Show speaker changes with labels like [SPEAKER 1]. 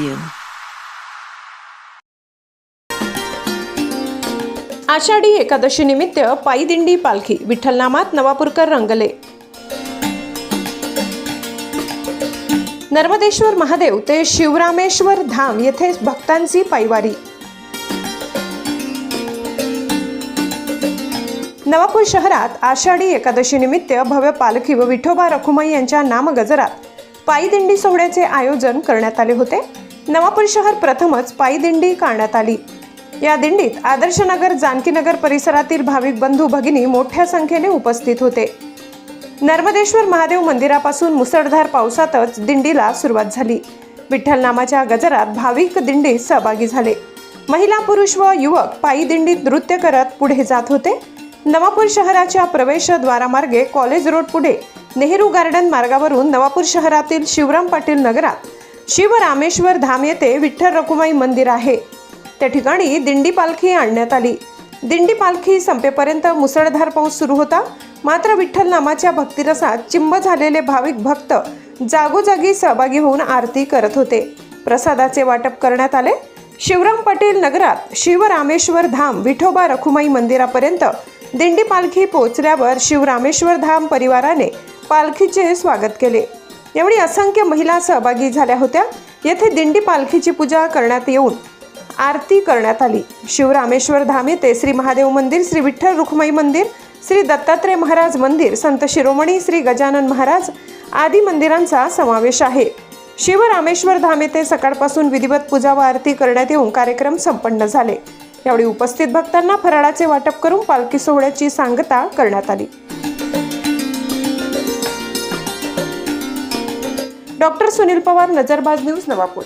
[SPEAKER 1] Radio. Ashadhi एकादशीनिमित्त पायीदिंडी पालखी विठ्ठलनामात नवापूरकर रंगले. नर्मदेश्वर महादेव ते शिवरामेश्वर धाम येथे भक्तांची पायवारी. नवापूर शहरात आषाढी एकादशी निमित्त भव्य पालखी व विठोबा रखुमाई यांच्या नामगजरात पायीदिंडी सोहळ्याचे आयोजन करण्यात आले होते. नवापूर शहर प्रथमच पायी दिंडी काढण्यात आली. या दिंडीत आदर्शनगर जानकीनगर परिसरातील भाविक बंधू भगिनी मोठ्या संख्येने उपस्थित होते. नर्मदेश्वर महादेव मंदिरापासून मुसळधार पावसातच दिंडीला सुरुवात झाली. विठ्ठल नामाच्या गजरात भाविक दिंडीत सहभागी झाले. महिला पुरुष व युवक पायी दिंडीत नृत्य करत पुढे जात होते. नवापूर शहराच्या प्रवेशद्वारामार्गे कॉलेज रोड पुढे नेहरू गार्डन मार्गावरून नवापूर शहरातील शिवराम पाटील नगरात शिवरामेश्वर धाम येथे विठ्ठल रखुमाई मंदिर आहे. त्या ठिकाणी दिंडी पालखी आणण्यात आली. दिंडी पालखी संपेपर्यंत मुसळधार पाऊस सुरू होता. मात्र विठ्ठल नामाच्या भक्तिरसात चिंब झालेले भाविक भक्त जागोजागी सहभागी होऊन आरती करत होते. प्रसादाचे वाटप करण्यात आले. शिवराम पाटील नगरात शिवरामेश्वर धाम विठोबा रखुमाई मंदिरापर्यंत दिंडी पालखी पोहोचल्यावर शिवरामेश्वर धाम परिवाराने पालखीचे स्वागत केले. एवढी असंख्य महिला सहभागी झाल्या होत्या. येथे दिंडी पालखीची पूजा करण्यात येऊन आरती करण्यात आली. शिवरामेश्वर धाम येथे श्री महादेव मंदिर श्री विठ्ठल रुक्माई मंदिर श्री दत्तात्रय महाराज मंदिर संत शिरोमणी श्री गजानन महाराज आदी मंदिरांचा समावेश आहे. शिवरामेश्वर धाम येथे सकाळपासून विधिवत पूजा व आरती करण्यात येऊन कार्यक्रम संपन्न झाले. यावेळी उपस्थित भक्तांना फराळाचे वाटप करून पालखी सोहळ्याची सांगता करण्यात आली. Doctor Sunil Pawar Nazarbaaz news Navapur.